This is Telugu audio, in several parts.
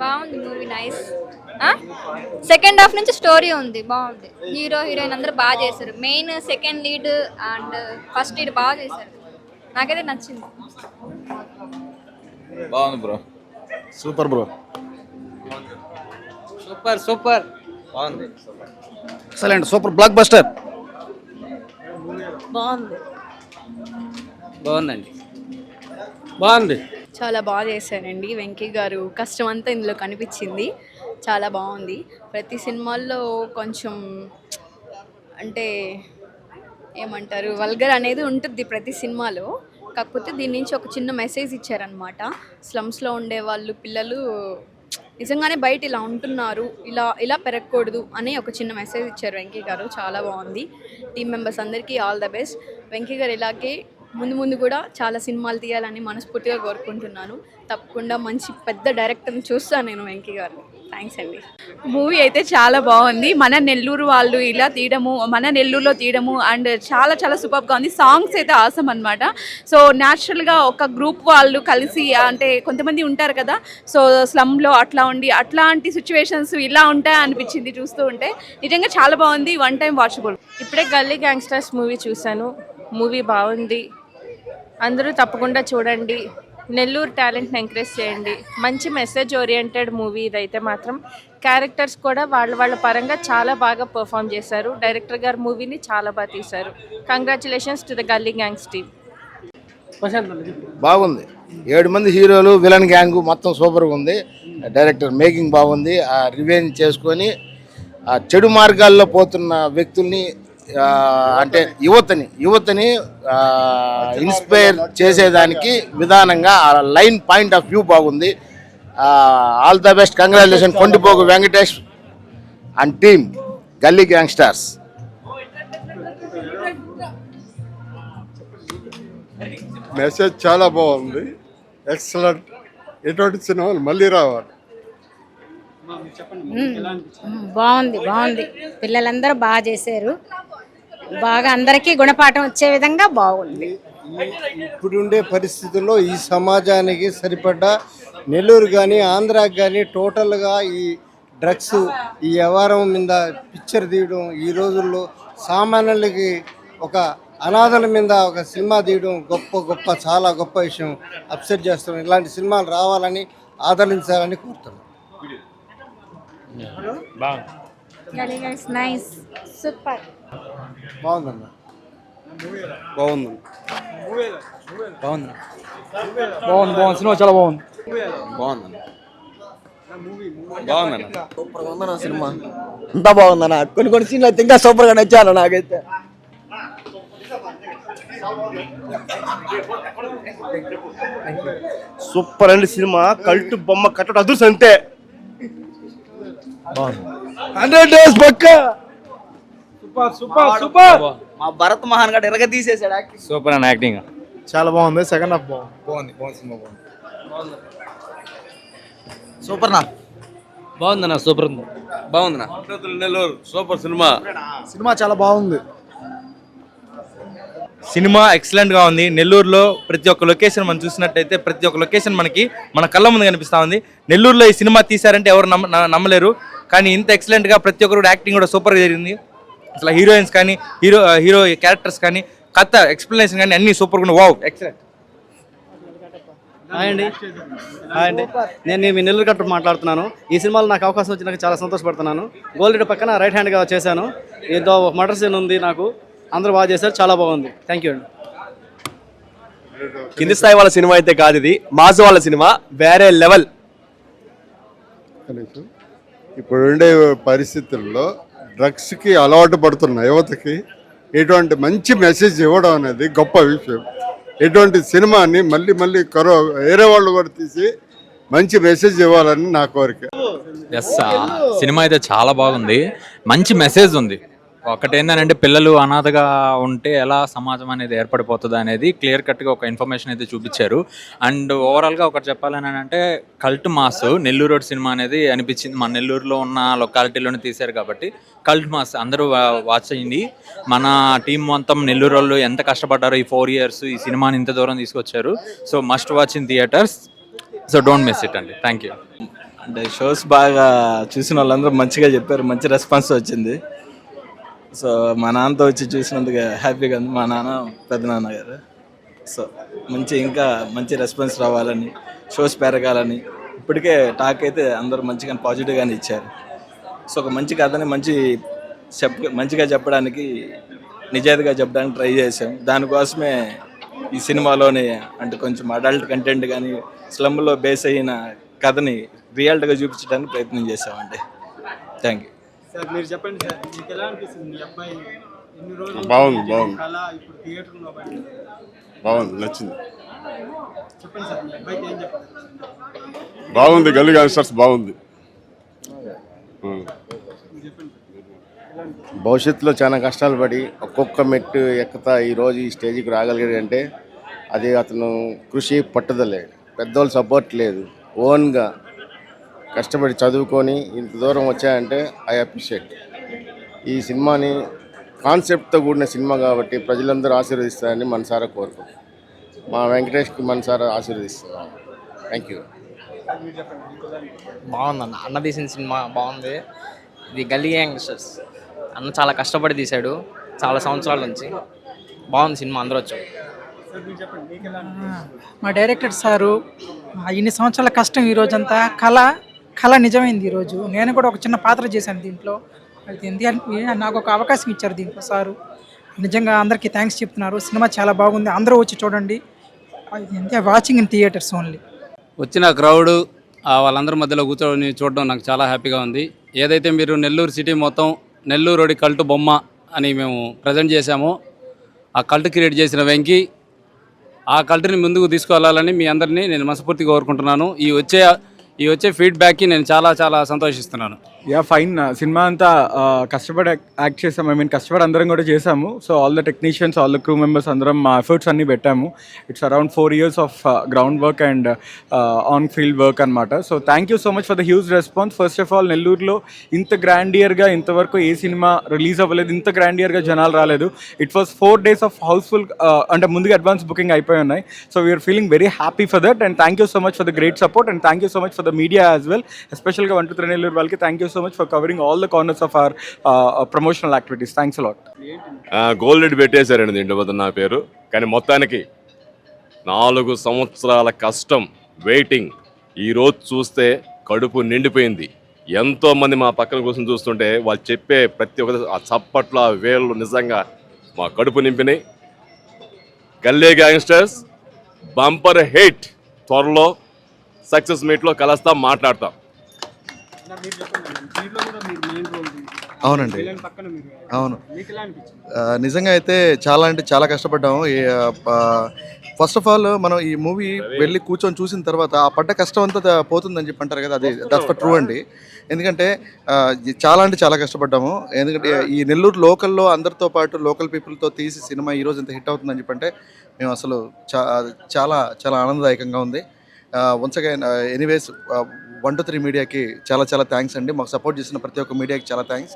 బాగుంది మూవీ నైస్. సెకండ్ హాఫ్ నుంచి స్టోరీ ఉంది బాగుంది. హీరో హీరోయిన్ అందరూ బాగా చేశారు. Main second lead and first lead బాగా చేశారు. నాకైతే నచ్చింది. బాగుంది bro. Super bro. Super super. బాగుంది. Excellent super. బ్లాక్ బస్టర్ బాగుంది. బాగుందండి. బాగుంది. చాలా బాగా చేశారండి. వెంకీ గారు కష్టం అంతా ఇందులో కనిపించింది. చాలా బాగుంది. ప్రతి సినిమాల్లో కొంచెం అంటే ఏమంటారు? వల్గర్ అనేది ఉంటుంది ప్రతి సినిమాలో. కాకపోతే దీని నుంచి ఒక చిన్న మెసేజ్ ఇచ్చారనమాట స్లమ్స్లో ఉండే వాళ్ళు పిల్లలు నిజంగానే బయట ఇలా ఉంటున్నారు. ఇలా ఇలా పెరగకూడదు అని ఒక చిన్న మెసేజ్ ఇచ్చారు వెంకీ గారు. చాలా బాగుంది. టీం మెంబర్స్ అందరికీ ఆల్ ద బెస్ట్. వెంకీ గారు ఇలాగే ముందు ముందు కూడా చాలా సినిమాలు తీయాలని మనస్ఫూర్తిగా కోరుకుంటున్నాను. తప్పకుండా మంచి పెద్ద డైరెక్టర్ని చూస్తాను నేను వెంకీ గారిని. థ్యాంక్స్ అండి. మూవీ అయితే చాలా బాగుంది. మన నెల్లూరు వాళ్ళు ఇలా తీయడము మన నెల్లూరులో తీయడము అండ్ చాలా చాలా సూపర్గా ఉంది. సాంగ్స్ అయితే ఆసం అనమాట సో న్యాచురల్గా ఒక గ్రూప్ వాళ్ళు కలిసి అంటే కొంతమంది ఉంటారు కదా సో స్లమ్లో అట్లా ఉండి అట్లాంటి సిచ్యువేషన్స్ ఇలా ఉంటాయి అనిపించింది చూస్తూ ఉంటే నిజంగా చాలా బాగుంది. వన్ టైం వాచబుల్ ఇప్పుడే గల్లీ గ్యాంగ్స్టర్స్ మూవీ చూశాను. మూవీ బాగుంది. అందరూ తప్పకుండా చూడండి. నెల్లూరు టాలెంట్ని ఎంకరేజ్ చేయండి. మంచి మెసేజ్ ఓరియంటెడ్ మూవీ ఇదైతే మాత్రం. క్యారెక్టర్స్ కూడా వాళ్ళ వాళ్ళ పరంగా చాలా బాగా పర్ఫామ్ చేశారు. డైరెక్టర్ గారు మూవీని చాలా బాగా తీశారు. Congratulations to the Gully gangs team బాగుంది. ఏడు మంది హీరోలు విలన్ గ్యాంగ్ మొత్తం సూపర్గా ఉంది. డైరెక్టర్ మేకింగ్ బాగుంది. ఆ రివెంజ్ చేసుకొని ఆ చెడు మార్గాల్లో పోతున్న వ్యక్తుల్ని అంటే యువతని యువతని ఇన్స్పైర్ చేసేదానికి విధానంగా ఆ లైన్ పాయింట్ ఆఫ్ వ్యూ బాగుంది. All the best. Congratulation Kondipogu Venkatesh and team Gully gangsters. Message చాలా బాగుంది. ఎక్సలెంట్ ఎటువంటి సినిమాలు మళ్ళీ రావాలి. బాగుంది బాగుంది. పిల్లలందరూ బాగా చేశారు. బాగా అందరికీ గుణపాఠం వచ్చే విధంగా బాగుంది. ఇప్పుడుండే పరిస్థితుల్లో ఈ సమాజానికి సరిపడ్డ నెల్లూరు కానీ ఆంధ్రాకి కానీ టోటల్గా ఈ డ్రగ్స్ ఈ వ్యవహారం మీద పిక్చర్ తీయడం ఈ రోజుల్లో సామాన్యులకి ఒక అనాథల మీద ఒక సినిమా తీయడం గొప్ప గొప్ప చాలా గొప్ప విషయం అప్సెట్ చేస్తున్నాం. ఇలాంటి సినిమాలు రావాలని ఆదరించాలని కోరుతున్నాం. నైస్ సూపర్ బాగుందన్న. బాగుంది బాగుంది బాగుంది బాగుంది. సినిమా చాలా బాగుంది. బాగుంది బాగుందన్న. సూపర్గా ఉందన్న సినిమా. అంతా బాగుందన్న. కొన్ని కొన్ని సీన్లు అయితే ఇంకా సూపర్గా నచ్చాను నాకైతే. సూపర్ అండి సినిమా. కల్ట్ బొమ్మ కట్టడం అదృష్టం అంతే. హండ్రెడ్ డేస్ పక్క మా భరత్ మహాన్ గడ్ ఎరగ తీసేసాడు యాక్టింగ్ సూపర్ అన్న యాక్టింగ్. చాలా బాగుంది సెకండ్ హాఫ్ బాగుంది. బాగుంది బాగుంది సినిమా బాగుంది. సూపర్ నా. బాగుందన్న సూపర్ ఉంది. బాగుందన్న నెల్లూరు సూపర్ సినిమా. సినిమా చాలా బాగుంది. సినిమా ఎక్సలెంట్గా ఉంది. నెల్లూరులో ప్రతి ఒక్క లొకేషన్ మనం చూసినట్టయితే ప్రతి ఒక్క లొకేషన్ మనకి మన కళ్ళ ముందు కనిపిస్తా ఉంది. నెల్లూరులో ఈ సినిమా తీశారంటే ఎవరు నమ్మ నమ్మలేరు. కానీ ఇంత ఎక్సలెంట్గా ప్రతి ఒక్కరు యాక్టింగ్ కూడా సూపర్గా జరిగింది. అసలు హీరోయిన్స్ కానీ హీరో హీరో క్యారెక్టర్స్ కానీ కథ ఎక్స్ప్లెనేషన్ కానీ అన్ని సూపర్గా వావ్ ఎక్సలెంట్. హాయ్ అండి. హాయ్ అండి. నేను మీ నెల్లూరు కట్టు మాట్లాడుతున్నాను. ఈ సినిమాలో నాకు అవకాశం వచ్చి నాకు చాలా సంతోషపడుతున్నాను. గోల్డ్ పక్కన రైట్ హ్యాండ్గా చేశాను. దీంతో ఒక మటర్ సీన్ ఉంది నాకు. అందరూ బాగా చేశారు. చాలా బాగుంది. థ్యాంక్ యూ అండి. కింది స్థాయి వాళ్ళ సినిమా అయితే కాదు ఇది. మాజు వాళ్ళ సినిమా. వేరే లెవెల్. కనీసం ఇప్పుడుండే పరిస్థితుల్లో డ్రగ్స్కి అలవాటు పడుతున్న యువతకి ఎటువంటి మంచి మెసేజ్ ఇవ్వడం అనేది గొప్ప విషయం. ఎటువంటి సినిమాని మళ్ళీ మళ్ళీ కరో వేరే వాళ్ళు కూడా తీసి మంచి మెసేజ్ ఇవ్వాలని నా కోరిక. ఎస్ సినిమా అయితే చాలా బాగుంది. మంచి మెసేజ్ ఉంది. ఒకటి ఏంటంటే పిల్లలు అనాథగా ఉంటే ఎలా సమాజం అనేది ఏర్పడిపోతుంది అనేది క్లియర్ కట్గా ఒక ఇన్ఫర్మేషన్ అయితే చూపించారు. అండ్ ఓవరాల్గా ఒకటి చెప్పాలని అంటే cult mass Nellore road cinema అనేది అనిపించింది. మన నెల్లూరులో ఉన్న లొకాలిటీలోనే తీశారు కాబట్టి కల్ట్ మాస్ అందరూ వాచ్ అయ్యింది మన టీం మొత్తం నెల్లూరు వాళ్ళు ఎంత కష్టపడ్డారో ఈ ఫోర్ ఇయర్స్ ఈ సినిమాని ఇంత దూరం తీసుకొచ్చారు. So must watch in theatres. So don't miss it అండి. Thank you. అంటే షోస్ బాగా చూసిన వాళ్ళందరూ మంచిగా చెప్పారు. మంచి రెస్పాన్స్ వచ్చింది. సో మా నాన్నతో వచ్చి చూసినందుకు హ్యాపీగా ఉంది. మా నాన్న పెద్ద నాన్న గారు. సో మంచి ఇంకా మంచి రెస్పాన్స్ రావాలని షోస్ పెరగాలని ఇప్పటికే టాక్ అయితే అందరూ మంచిగా పాజిటివ్గానే ఇచ్చారు. సో ఒక మంచి కథని మంచి చెప్ మంచిగా చెప్పడానికి నిజాయితీగా చెప్పడానికి ట్రై చేసాం దానికోసమే ఈ సినిమాలోని అంటే కొంచెం అడల్ట్ కంటెంట్ కానీ స్లమ్లో బేస్ అయిన కథని రియాలిటీగా చూపించడానికి ప్రయత్నం చేసామండి థ్యాంక్ యూ సార్ మీరు చెప్పండి సార్ మీకు ఎలా అనిపిస్తుంది? మీ అబ్బాయి ఎన్ని రోజులు బాగుంది, బాగుంది. కళ ఇప్పుడు థియేటర్లో బాగుంది నచ్చింది. చెప్పండి సార్ మీ అబ్బాయికి ఏం చెప్తారు బాగుంది గల్లీ గ్యాంగ్స్టర్స్ బాగుంది. భవిష్యత్తులో చాలా కష్టాలు పడి ఒక్కొక్క మెట్టు ఎక్కుతా ఈరోజు ఈ స్టేజ్కి రాగలిగాడు అంటే అది అతను కృషి పట్టుదలే. పెద్దోళ్ళు సపోర్ట్ లేదు. ఓన్గా కష్టపడి చదువుకొని ఇంత దూరం వచ్చాయంటే ఐ అప్రిషియేట్. ఈ సినిమాని కాన్సెప్ట్తో కూడిన సినిమా కాబట్టి ప్రజలందరూ ఆశీర్వదిస్తారని మనసారా కోరుకుంటున్నాం. మా వెంకటేష్కి మనసారా ఆశీర్వదిస్తున్నాం. Thank you. బాగుందన్న అన్న. తీసిన సినిమా బాగుంది. ఇది గల్లీ యంగ్స్టర్స్ అన్న చాలా కష్టపడి తీశాడు. చాలా సంవత్సరాల నుంచి. బాగుంది సినిమా అందరూ వచ్చాం. సార్ మీరు చెప్పండి మీకు ఎలా అనిపిస్తుంది మా డైరెక్టర్ సారు ఇన్ని సంవత్సరాల కష్టం ఈ రోజంతా. కళ కళ నిజమైంది ఈరోజు నేను కూడా ఒక చిన్న పాత్ర చేశాను దీంట్లో. అది నాకు ఒక అవకాశం ఇచ్చారు దీంట్లో సారు. నిజంగా అందరికీ థ్యాంక్స్ చెప్తున్నారు. సినిమా చాలా బాగుంది. అందరూ వచ్చి చూడండి. అది వాచింగ్ ఇన్ థియేటర్స్ ఓన్లీ. వచ్చిన క్రౌడ్ వాళ్ళందరి మధ్యలో కూర్చొని చూడడం నాకు చాలా హ్యాపీగా ఉంది. ఏదైతే మీరు నెల్లూరు సిటీ మొత్తం నెల్లూరుడి కల్టు బొమ్మ అని మేము ప్రజెంట్ చేశామో ఆ కల్ట్ క్రియేట్ చేసిన వెంకీ ఆ కల్ట్ని ముందుకు తీసుకువెళ్ళాలని మీ అందరినీ నేను మనస్ఫూర్తిగా కోరుకుంటున్నాను. ఈ వచ్చే ఈ వచ్చే ఫీడ్బ్యాక్కి నేను చాలా చాలా సంతోషిస్తున్నాను. యా ఫైన్ సినిమా అంతా కష్టపడి యాక్ట్ చేసాము. ఐ మీన్ కష్టపడి అందరం కూడా చేసాము. So all the technicians all the crew members అందరం మా ఎఫర్ట్స్ అన్ని పెట్టాము. It's around four years of ground work and on field work అనమాట so thank you so much for the huge response first of all నెల్లూరులో ఇంత గ్రాండియర్గా ఇంతవరకు ఏ సినిమా రిలీజ్ అవ్వలేదు. ఇంత గ్రాండ్ ఇయర్గా జనాలు రాలేదు. It was four days of house full అంటే ముందుగా అడ్వాన్స్ బుకింగ్ అయిపోయి ఉన్నాయి. So we are feeling very happy for that and thank you so much for the great support and thank you so much for the media as well ఎస్పెషల్గా వన్ టు త్రీ నెల్లూరు వాళ్ళకి thank you so much for covering all the corners of our promotional activities thanks lot gold Reddy పెట్టేశారండి దీంట్లో నా పేరు. కానీ మొత్తానికి నాలుగు సంవత్సరాల కష్టం వెయిటింగ్ ఈరోజు చూస్తే కడుపు నిండిపోయింది. ఎంతోమంది మా పక్కన కోసం చూస్తుంటే వాళ్ళు చెప్పే ప్రతి ఒక్క ఆ చప్పట్లు వేళ్ళు నిజంగా మా కడుపు నింపినాయి. గల్లే గ్యాంగ్స్టర్స్ బంపర్ హిట్ త్వరలో సక్సెస్ మీట్లో కలుస్తాం మాట్లాడతాం. అవునండి. విలన్ పక్కన మీరు అవును. నిజంగా అయితే చాలా అంటే చాలా కష్టపడ్డాము. ఫస్ట్ ఆఫ్ ఆల్ మనం ఈ మూవీ వెళ్ళి కూర్చొని చూసిన తర్వాత ఆ పడ్డ కష్టం అంతా పోతుందని చెప్పి అంటారు కదా అది దట్స్ ఫర్ ట్రూ అండి. ఎందుకంటే చాలా అంటే చాలా కష్టపడ్డాము. ఎందుకంటే ఈ నెల్లూరు లోకల్లో అందరితో పాటు లోకల్ పీపుల్తో తీసి సినిమా ఈరోజు ఇంత హిట్ అవుతుందని చెప్పంటే మేము అసలు చా చాలా చాలా ఆనందదాయకంగా ఉంది. Once again anyways one two three మీడియాకి చాలా చాలా థ్యాంక్స్ అండి. మాకు సపోర్ట్ చేసిన ప్రతి ఒక్క మీడియాకి చాలా థ్యాంక్స్.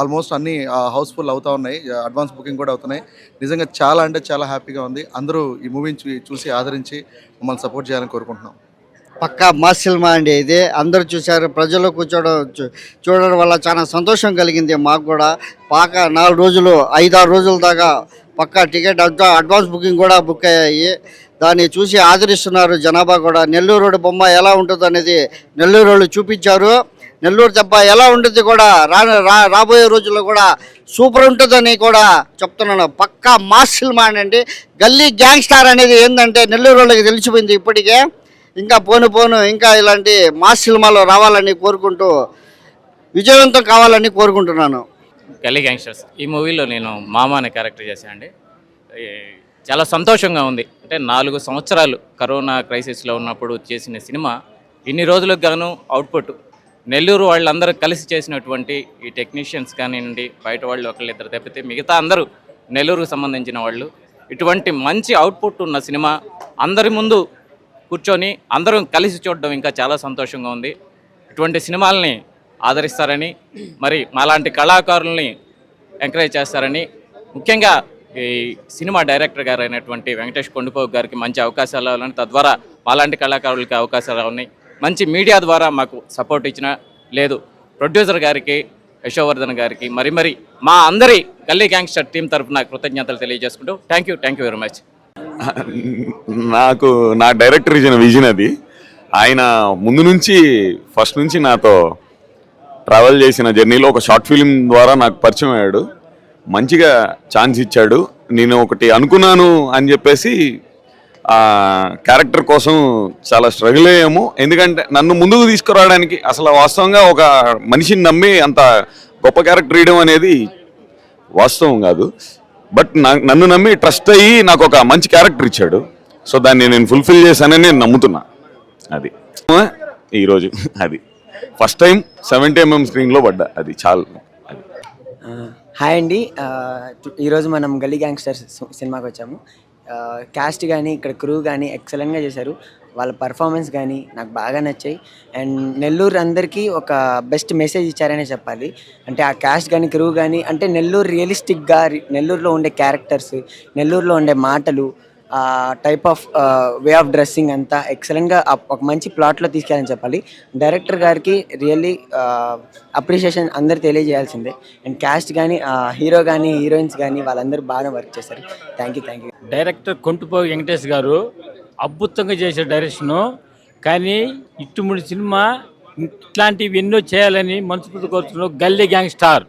ఆల్మోస్ట్ అన్ని హౌస్ఫుల్ అవుతూ ఉన్నాయి. అడ్వాన్స్ బుకింగ్ కూడా అవుతున్నాయి. నిజంగా చాలా అంటే చాలా హ్యాపీగా ఉంది. అందరూ ఈ మూవీని చూసి ఆదరించి మమ్మల్ని సపోర్ట్ చేయాలని కోరుకుంటున్నాం. పక్కా మా సినిమా అండి ఇది. అందరూ చూశారు. ప్రజలు కూర్చోవడం చూడడం వల్ల చాలా సంతోషం కలిగింది మాకు కూడా. పాక నాలుగు రోజులు ఐదారు రోజుల దాకా పక్కా టికెట్ అడ్వాన్స్ బుకింగ్ కూడా బుక్ అయ్యాయి. దాన్ని చూసి ఆదరిస్తున్నారు జనాభా కూడా. నెల్లూరు బొమ్మ ఎలా ఉంటుంది అనేది నెల్లూరు వాళ్ళు చూపించారు. నెల్లూరు దెబ్బ ఎలా ఉంటుంది కూడా రా రా- రాబోయే రోజుల్లో కూడా సూపర్ ఉంటుందని కూడా చెప్తున్నాను. పక్కా మాస్ సినిమా అండి. గల్లీ గ్యాంగ్ స్టార్ అనేది ఏంటంటే నెల్లూరు వాళ్ళకి తెలిసిపోయింది ఇప్పటికే. ఇంకా పోను పోను ఇంకా ఇలాంటి మాస్ సినిమాలో రావాలని కోరుకుంటూ విజయవంతం కావాలని కోరుకుంటున్నాను. గల్లీ గ్యాంగ్స్టర్స్. ఈ మూవీలో నేను మామ అనే క్యారెక్టర్ చేశాను అండి చాలా సంతోషంగా ఉంది. అంటే నాలుగు సంవత్సరాలు కరోనా క్రైసిస్లో ఉన్నప్పుడు చేసిన సినిమా ఇన్ని రోజులకు గాను అవుట్పుట్. నెల్లూరు వాళ్ళందరూ కలిసి చేసినటువంటి ఈ టెక్నీషియన్స్ కానివ్వండి బయట వాళ్ళు ఒకళ్ళిద్దరు తప్పితే మిగతా అందరూ నెల్లూరుకు సంబంధించిన వాళ్ళు. ఇటువంటి మంచి అవుట్పుట్ ఉన్న సినిమా అందరి ముందు కూర్చొని అందరం కలిసి చూడడం ఇంకా చాలా సంతోషంగా ఉంది. ఇటువంటి సినిమాలని ఆదరిస్తారని మరి మాలాంటి కళాకారుల్ని ఎంకరేజ్ చేస్తారని ముఖ్యంగా ఈ సినిమా డైరెక్టర్ గారు అయినటువంటి వెంకటేష్ కొండపోగు గారికి మంచి అవకాశాలు అవ్వాలని తద్వారా అలాంటి కళాకారులకి అవకాశాలు ఉన్నాయి. మంచి మీడియా ద్వారా మాకు సపోర్ట్ ఇచ్చిన లేదు. ప్రొడ్యూసర్ గారికి యశోవర్ధన్ గారికి మరి మరి మా అందరి గల్లీ గ్యాంగ్స్టర్ టీం తరఫున కృతజ్ఞతలు తెలియజేసుకుంటూ thank you thank you very much నాకు నా డైరెక్టర్ ఇచ్చిన విజన్ అది. ఆయన ముందు నుంచి ఫస్ట్ నుంచి నాతో ట్రావెల్ చేసిన జర్నీలో ఒక షార్ట్ ఫిలిం ద్వారా నాకు పరిచయం అయ్యాడు. మంచిగా ఛాన్స్ ఇచ్చాడు. నేను ఒకటి అనుకున్నాను అని చెప్పేసి ఆ క్యారెక్టర్ కోసం చాలా స్ట్రగుల్ అయ్యాము. ఎందుకంటే నన్ను ముందుకు తీసుకురావడానికి అసలు వాస్తవంగా ఒక మనిషిని నమ్మి అంత గొప్ప క్యారెక్టర్ ఇవ్వడం అనేది వాస్తవం కాదు. బట్ నా- నన్ను నమ్మి ట్రస్ట్ అయ్యి నాకు ఒక మంచి క్యారెక్టర్ ఇచ్చాడు. సో దాన్ని నేను ఫుల్ఫిల్ చేశానని నేను నమ్ముతున్నా. అది. ఈరోజు అది. ఫస్ట్ టైం సెవెంటీ ఎంఎం స్క్రీన్లో పడ్డా. అది చాలా. అది. హాయ్ అండి. ఈరోజు మనం గల్లీ గ్యాంగ్స్టర్స్ సినిమాకి వచ్చాము. క్యాస్ట్ కానీ ఇక్కడ క్రూ కానీ ఎక్సలెంట్గా చేశారు. వాళ్ళ పర్ఫార్మెన్స్ కానీ నాకు బాగా నచ్చాయి. అండ్ నెల్లూరు అందరికీ ఒక బెస్ట్ మెసేజ్ ఇచ్చారనే చెప్పాలి. అంటే ఆ క్యాస్ట్ కానీ క్రూ కానీ అంటే నెల్లూరు రియలిస్టిక్గా నెల్లూరులో ఉండే క్యారెక్టర్స్ నెల్లూరులో ఉండే మాటలు ఆ type of way of dressing అంతా ఎక్సలెంట్గా ఒక మంచి ప్లాట్లో తీసుకెళ్ళని చెప్పాలి. డైరెక్టర్ గారికి రియల్లీ అప్రిషియేషన్ అందరు తెలియజేయాల్సిందే. అండ్ క్యాస్ట్ కానీ హీరో కానీ హీరోయిన్స్ కానీ వాళ్ళందరూ బాగా వర్క్ చేశారు. Thank you thank you director Kondipogu Venkatesh గారు అద్భుతంగా చేశారు డైరెక్షను కానీ ఇట్టుముడి సినిమా ఇట్లాంటివి ఎన్నో చేయాలని మనస్ఫూర్తి కోరుతున్నాను Gully gangster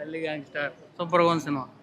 Gully gangster super one cinema.